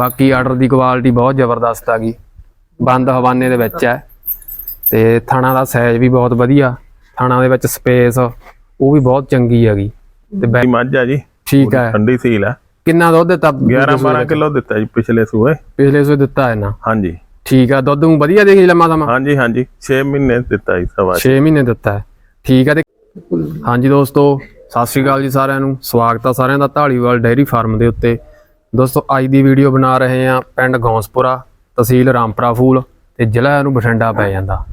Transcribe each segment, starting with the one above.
ਬਾਕੀ ਆਰਡਰ ਦੀ ਕੁਆਲਿਟੀ ਬਹੁਤ ਜ਼ਬਰਦਸਤ ਆ ਗਈ। ਬੰਦ ਹਵਾਨੇ ਦੇ ਵਿੱਚ ਹੈ। ਤੇ ਥਾਣਾ ਦਾ ਸਾਈਜ਼ ਵੀ ਬਹੁਤ ਵਧੀਆ। ਥਾਣਾ ਦੇ ਵਿੱਚ ਸਪੇਸ ਉਹ ਵੀ ਬਹੁਤ ਚੰਗੀ ਹੈਗੀ। ਤੇ ਬੈ- ਇਹ ਮੱਝ ਆ ਜੀ। ਠੀਕ ਹੈ। ਠੰਡੀ ਸੀਲ ਆ ਕਿੰਨਾ ਦੁੱਧ ਦਿੱਤਾ 11 12 ਕਿਲੋ ਦਿੱਤਾ ਜੀ ਪਿਛਲੇ ਸੂਏ। ਪਿਛਲੇ ਸੋ ਦਿੱਤਾ ਹੈ ਨਾ ਹਾਂਜੀ। ਠੀਕ ਆ ਦੁੱਧ ਨੂੰ ਵਧੀਆ ਦੇਖੀ ਲੰਮਾ ਸਮਾਂ? ਹਾਂਜੀ ਹਾਂਜੀ। 6 ਮਹੀਨੇ ਦਿੱਤਾ ਜੀ ਸਵਾ 6 ਮਹੀਨੇ ਦਿੱਤਾ ਹੈ। ਠੀਕ ਹੈ ਤੇ ਹਾਂਜੀ ਦੋਸਤੋ ਸਤਿ ਸ਼੍ਰੀ ਅਕਾਲ ਜੀ ਸਾਰਿਆਂ ਨੂੰ। ਸਵਾਗਤ ਆ ਸਾਰਿਆਂ ਦਾ ਢਾਲੀਵਾਲ ਡੈਰੀ ਫਾਰਮ ਦੇ ਉੱਤੇ। ਦੋਸਤੋ, ਅੱਜ ਦੀ ਵੀਡੀਓ ਬਣਾ ਰਹੇ ਆ ਪਿੰਡ ਗੌਂਸਪੁਰਾ, ਤਹਿਸੀਲ ਰਾਮਪੁਰਾ ਫੂਲ ਤੇ ਜ਼ਿਲ੍ਹਾ ਨੂੰ ਬਠਿੰਡਾ ਪੈ ਜਾਂਦਾ।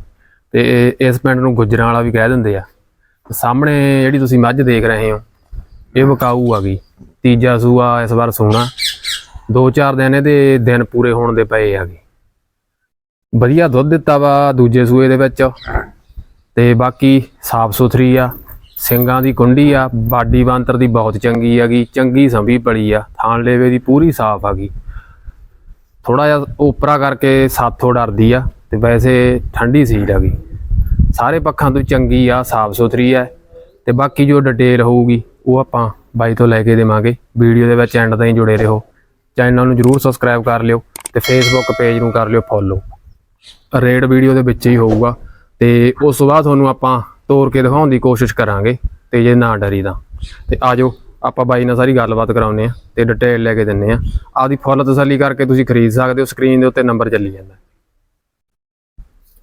ਤੇ ਇਸ ਪਿੰਡ ਨੂੰ ਗੁੱਜਰਾਂ ਵਾਲਾ ਵੀ ਕਹਿ ਦਿੰਦੇ ਆ। ਸਾਹਮਣੇ ਜਿਹੜੀ ਤੁਸੀਂ ਮੱਝ ਦੇਖ ਰਹੇ ਹੋ, ਇਹ ਵਿਕਾਊ ਆ ਗਈ। ਤੀਜਾ ਸੂਆ ਇਸ ਵਾਰ ਸੋਣਾ ਦੋ ਚਾਰ ਦਿਨ ਇਹਦੇ ਦਿਨ ਪੂਰੇ ਹੋਣ ਦੇ ਪਏ ਆ ਆਗੇ ਵਧੀਆ ਦੁੱਧ ਦਿੱਤਾ ਵਾ ਦੂਜੇ ਸੂਏ ਦੇ ਵਿੱਚ। ਤੇ ਬਾਕੀ ਸਾਫ਼ ਸੁਥਰੀ ਆ। ਸਿੰਗਾਂ ਦੀ ਕੁੰਡੀ ਆ, ਬਾਡੀ ਬਾਂਤਰ ਦੀ ਬਹੁਤ ਚੰਗੀ ਹੈਗੀ, ਚੰਗੀ ਸੰਭੀ ਪਲੀ ਆ, ਥਾਣ ਲੇਵੇ ਦੀ ਪੂਰੀ ਸਾਫ਼ ਹੈਗੀ ਥੋੜਾ ਜਿਹਾ ਉਪਰਾ ਕਰਕੇ ਸਾਥੋਂ ਡਰਦੀ ਆ ਤੇ ਵੈਸੇ ਠੰਡੀ ਸੀ ਹੈਗੀ ਸਾਰੇ ਪੱਖਾਂ ਤੋਂ ਚੰਗੀ ਆ, ਸਾਫ਼ ਸੁਥਰੀ ਆ ਤੇ ਬਾਕੀ ਜੋ ਡਿਟੇਲ ਹੋਊਗੀ, ਉਹ ਆਪਾਂ ਬਾਈ ਤੋਂ ਲੈ ਕੇ ਦੇਵਾਂਗੇ। ਵੀਡੀਓ ਦੇ ਵਿੱਚ ਐਂਡ ਤਾਈਂ ਜੁੜੇ ਰਹੋ। ਚੈਨਲ ਨੂੰ ਜਰੂਰ ਸਬਸਕ੍ਰਾਈਬ ਕਰ ਲਿਓ ਤੇ ਫੇਸਬੁੱਕ ਪੇਜ ਨੂੰ ਕਰ ਲਿਓ ਫੋਲੋ ਰੇਡ ਵੀਡੀਓ ਦੇ ਵਿੱਚ ਹੀ ਹੋਊਗਾ ਤੇ ਉਸ ਤੋਂ ਬਾਅਦ ਤੁਹਾਨੂੰ ਆਪਾਂ ਤੋੜ ਕੇ ਦਿਖਾਉਣ ਦੀ ਕੋਸ਼ਿਸ਼ ਕਰਾਂਗੇ ਤੇ ਜੇ ਨਾ ਡਰੀ ਤਾਂ। ਤੇ ਆਜੋ ਆਪਾਂ ਬਾਈ ਨਾਲ ਸਾਰੀ ਗੱਲਬਾਤ ਕਰਾਉਨੇ ਆ ਤੇ ਡਿਟੇਲ ਲੈ ਕੇ ਦਿੰਨੇ ਆ ਆਪਦੀ ਫੁੱਲ ਤਸੱਲੀ ਕਰਕੇ ਤੁਸੀਂ ਖਰੀਦ ਸਕਦੇ ਹੋ ਸਕਰੀਨ ਦੇ ਉੱਤੇ ਨੰਬਰ ਚੱਲੀ ਜਾਂਦਾ।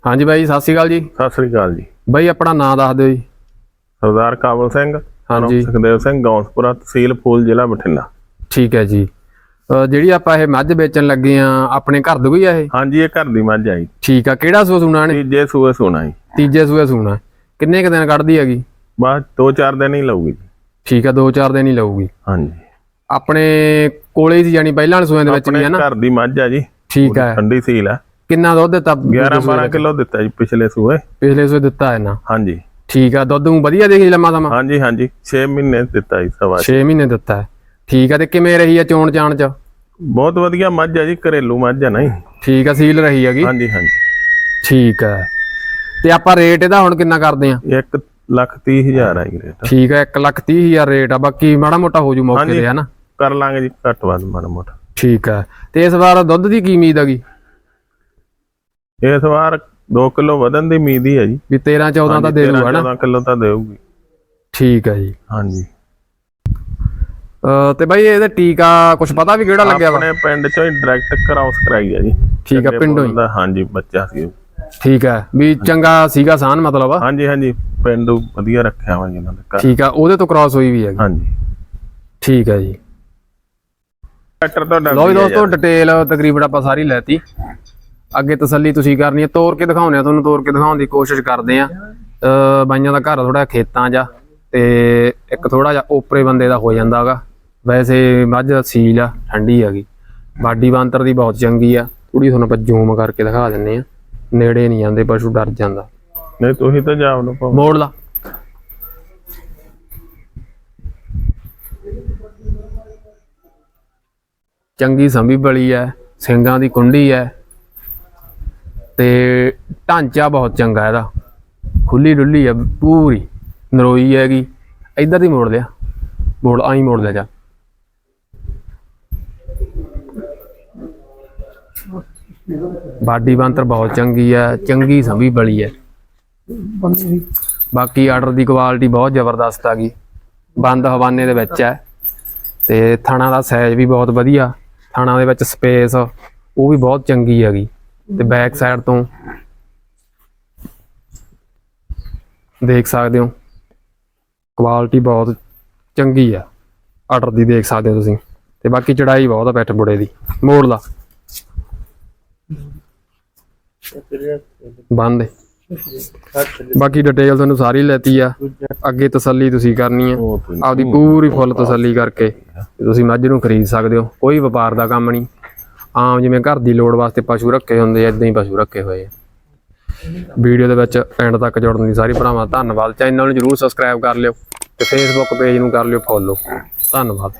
ਹਾਂਜੀ ਬਾਈ ਸਤਿ ਸ਼੍ਰੀ ਅਕਾਲ ਜੀ। ਸਤਿ ਸ੍ਰੀ ਅਕਾਲ ਜੀ। ਬਾਈ ਆਪਣਾ ਨਾਮ ਦੱਸ ਦਿਓ ਜੀ। ਸਰਦਾਰ ਕਾਬਲ ਸਿੰਘ ਹਾਂਜੀ। ਸੁਖਦੇਵ ਸਿੰਘ ਗੌਂਸਪੁਰਾ ਤਹਿਸੀਲ ਫੂਲ ਜ਼ਿਲ੍ਹਾ ਬਠਿੰਡਾ। ਠੀਕ ਹੈ ਜੀ। ਜਿਹੜੀ ਆਪਾਂ ਇਹ ਮੱਝ ਵੇਚਣ ਲੱਗੇ ਆ ਆਪਣੇ ਘਰ ਦੀ ਕੋਈ ਆ ਇਹ? ਹਾਂਜੀ ਇਹ ਘਰ ਦੀ ਮੱਝ ਆਈ ਠੀਕ ਆ ਕਿਹੜਾ ਸੂਆ ਸੂਣਾ ਨੇ ਤੀਜੇ ਸੂਏ ਸੋਣਾ ਜੀ। ਤੀਜੇ ਸੂਏ ਸੂਣਾ। ਕਿੰਨੇ ਕ ਦਿਨ ਕੱਢਦੀ ਹੈਗੀ? ਬਸ 2-4 ਦਿਨ ਹੀ ਲਊਗੀ ਜੀ। ਠੀਕ ਆ 2-4 ਦਿਨ ਹੀ ਲਊਗੀ। ਹਾਂਜੀ। ਆਪਣੇ ਕੋਲੇ ਹੀ ਜਾਨੀ ਪਹਿਲਾਂ ਵਾਲੇ ਸੂਆਂ ਦੇ ਵਿੱਚ ਵੀ ਆਪਣੇ ਹੈ ਨਾ? ਘਰ ਦੀ ਮੱਝ ਆ ਜੀ। ਠੀਕ ਹੈ ਠੰਡੀ ਸੀਲ ਆ। ਕਿੰਨਾ ਦੁੱਧ ਦਿੱਤਾ 11 12 ਕਿਲੋ ਦਿੱਤਾ ਜੀ ਪਿਛਲੇ ਸੂਏ। ਪਿਛਲੇ ਸੂਏ ਦਿੱਤਾ ਹੈ ਨਾ ਹਾਂਜੀ। ਠੀਕ ਆ ਦੁੱਧ ਨੂੰ ਵਧੀਆ ਦੇਖੀ ਲੰਮਾ ਸਮਾਂ? ਹਾਂਜੀ ਹਾਂਜੀ। 6 ਮਹੀਨੇ ਦਿੱਤਾ ਜੀ ਸਵਾ 6 ਮਹੀਨੇ ਦਿੱਤਾ। ਹੈ ਠੀਕ ਆ ਤੇ ਕਿਵੇਂ ਰਹੀ ਆ ਚੋਣ ਚਾਣ ਚ? ਬਹੁਤ ਵਧੀਆ ਮੱਝ ਆ ਜੀ ਘਰੇਲੂ ਮੱਝ ਆ ਨਹੀਂ ਠੀਕ ਆ ਸੀਲ ਰਹੀ ਹੈਗੀ? ਹਾਂਜੀ ਹਾਂਜੀ। ਠੀਕ ਹੈ ਤੇ ਆਪਾਂ ਰੇਟ ਇਹਦਾ ਹੁਣ ਕਿੰਨਾ ਕਰਦੇ ਆ? 1 ਲੱਖ 30 ਹਜ਼ਾਰ ਆ ਜੀ ਰੇਟ ਠੀਕ ਆ 1 ਲੱਖ 30 ਹਜ਼ਾਰ ਰੇਟ ਆ ਬਾਕੀ ਮਾੜਾ ਮੋਟਾ ਹੋ ਜੂ ਮੌਕੇ। ਤੇ ਹਨਾ? ਕਰ ਲਾਂਗੇ ਜੀ ਘੱਟ ਵੱਧ ਮਾੜਾ ਮੋਟਾ। ਠੀਕ ਹੈ ਤੇ ਇਸ ਵਾਰ ਦੁੱਧ ਦੀ ਕੀ ਉਮੀਦ ਹੈਗੀ ਇਸ ਵਾਰ 2 ਕਿਲੋ ਵਧਣ ਦੀ ਉਮੀਦ ਹੀ ਹੈ ਜੀ। ਵੀ 13 14 ਤਾਂ ਦੇ ਦੂਗਾ ਨਾ 14 ਕਿਲੋ ਤਾਂ ਦੇਊਗੀ। ਠੀਕ ਹੈ ਜੀ। ਹਾਂਜੀ। ਤੇ ਬਾਈ ਇਹਦਾ ਟੀਕਾ ਕੁਝ ਪਤਾ ਵੀ ਕਿਹੜਾ ਲੱਗਿਆ ਵਾ? ਆਪਣੇ ਪਿੰਡ ਚੋਂ ਹੀ ਡਾਇਰੈਕਟ ਕਰਾਉਸ ਕਰਾਈ ਹੈ ਜੀ। ਠੀਕ ਆ ਪਿੰਡੋਂ ਹੀ? ਹਾਂਜੀ ਬੱਚਾ ਸੀ। ਠੀਕ ਹੈ ਵੀ ਚੰਗਾ ਸੀਗਾ ਸਾਨ ਮਤਲਬ? ਹਾਂਜੀ ਹਾਂਜੀ ਪਿੰਡੂ ਵਧੀਆ ਰੱਖਿਆ ਵਾ ਜੀ ਇਹਨਾਂ ਦੇ ਘਰ। ਠੀਕ ਆ ਉਹਦੇ ਤੋਂ ਕ੍ਰਾਸ ਹੋਈ ਵੀ ਹੈਗੀ। ਹਾਂਜੀ। ਠੀਕ ਹੈ ਜੀ। ਟਰੈਕਟਰ ਤੋਂ ਡਰ ਲੋ ਵੀ ਦੋਸਤੋ ਡਿਟੇਲ ਤਕਰੀਬਨ ਆਪਾਂ ਸਾਰੀ ਲੈਤੀ ਅੱਗੇ ਤਸੱਲੀ ਤੁਸੀਂ ਕਰਨੀ ਹੈ। ਤੋੜ ਕੇ ਦਿਖਾਉਣੇ ਆ ਤੁਹਾਨੂੰ ਤੋੜ ਕੇ ਦਿਖਾਉਣ ਦੀ ਕੋਸ਼ਿਸ਼ ਕਰਦੇ ਆ ਬਾਈਆਂ ਦਾ ਘਰ ਥੋੜਾ ਖੇਤਾਂ 'ਚ ਆ ਤੇ ਇੱਕ ਥੋੜਾ ਜਿਹਾ ਓਪਰੇ ਬੰਦੇ ਦਾ ਹੋ ਜਾਂਦਾਗਾ ਵੈਸੇ ਮੱਝ ਸੀਲ ਆ ਠੰਡੀ ਹੈਗੀ। ਬਾਡੀ ਬਾਂਤਰ ਦੀ ਬਹੁਤ ਚੰਗੀ ਆ। ਥੋੜੀ ਤੁਹਾਨੂੰ ਆਪਾਂ ਜ਼ੂਮ ਕਰਕੇ ਦਿਖਾ ਦਿੰਨੇ ਆ ਨੇੜੇ ਨਹੀਂ ਜਾਂਦੇ ਪਸ਼ੂ ਡਰ ਜਾਂਦਾ। ਨਹੀਂ ਤੁਸੀਂ ਤਾਂ ਜਾਓ ਨਾ ਭਾਵੇਂ। ਮੋੜ ਲਾ। ਚੰਗੀ ਸੰਭੀ ਬਲੀ ਹੈ ਸਿੰਘਾਂ ਦੀ ਕੁੰਡੀ ਹੈ ਤੇ ਢਾਂਚਾ ਬਹੁਤ ਚੰਗਾ ਇਹਦਾ। ਖੁੱਲੀ ਡੁੱਲੀ ਹੈ ਪੂਰੀ ਨਰੋਈ ਹੈਗੀ। ਇੱਧਰ ਦੀ ਮੋੜ ਲਿਆ। ਮੋੜ ਆਈ ਮੋੜ ਲਿਆ ਜਾ। ਬਾਡੀ ਬੰਤਰ ਬਹੁਤ ਚੰਗੀ ਹੈ, ਚੰਗੀ ਸੰਭੀ ਬਲੀ ਹੈ। ਬਾਕੀ ਆਰਡਰ ਦੀ ਕੁਆਲਿਟੀ ਬਹੁਤ ਜ਼ਬਰਦਸਤ ਆ ਗਈ। ਬੰਦ ਹਵਾਨੇ ਦੇ ਵਿੱਚ ਹੈ ਤੇ ਥਾਣਾ ਦਾ ਸਾਈਜ਼ ਵੀ ਬਹੁਤ ਵਧੀਆ। ਥਾਣਾ ਦੇ ਵਿੱਚ ਸਪੇਸ ਉਹ ਵੀ ਬਹੁਤ ਚੰਗੀ ਹੈਗੀ। ਤੇ ਬੈਕ ਸਾਈਡ ਤੋਂ ਦੇਖ ਸਕਦੇ ਹੋ ਕੁਆਲਿਟੀ ਬਹੁਤ ਚੰਗੀ ਆ ਆਰਡਰ ਦੀ ਦੇਖ ਸਕਦੇ ਹੋ ਤੁਸੀਂ। ਤੇ ਬਾਕੀ ਚੜਾਈ ਬਹੁਤ ਆ ਪੈਠ ਬੁੜੇ ਦੀ। ਮੋੜ ਦਾ ਬੰਦ ਹੈ। ਬਾਕੀ ਡਿਟੇਲ ਤੁਹਾਨੂੰ ਸਾਰੀ ਲੈਤੀ ਆ। ਅੱਗੇ ਤਸੱਲੀ ਤੁਸੀਂ ਕਰਨੀ ਆ। ਆਪਦੀ ਪੂਰੀ ਫੁੱਲ ਤਸੱਲੀ ਕਰਕੇ ਤੁਸੀਂ ਮੱਝ ਨੂੰ ਖਰੀਦ ਸਕਦੇ ਹੋ। ਕੋਈ ਵਪਾਰ ਦਾ ਕੰਮ ਨਹੀਂ। ਆਮ ਜਿਵੇਂ ਘਰ ਦੀ ਲੋੜ ਵਾਸਤੇ ਪਸ਼ੂ ਰੱਖੇ ਹੁੰਦੇ ਆ ਇਦਾਂ ਹੀ ਪਸ਼ੂ ਰੱਖੇ ਹੋਏ ਆ। ਵੀਡੀਓ ਦੇ ਵਿੱਚ ਐਂਡ ਤੱਕ ਜੁੜਨ ਦੀ ਸਾਰੀ ਭਰਾਵਾਂ ਧੰਨਵਾਦ। ਚੈਨਲ ਨੂੰ ਜਰੂਰ ਸਬਸਕ੍ਰਾਈਬ ਕਰ ਲਿਓ ਤੇ ਫੇਸਬੁੱਕ ਪੇਜ ਨੂੰ ਕਰ ਲਿਓ ਫੋਲੋ ਧੰਨਵਾਦ।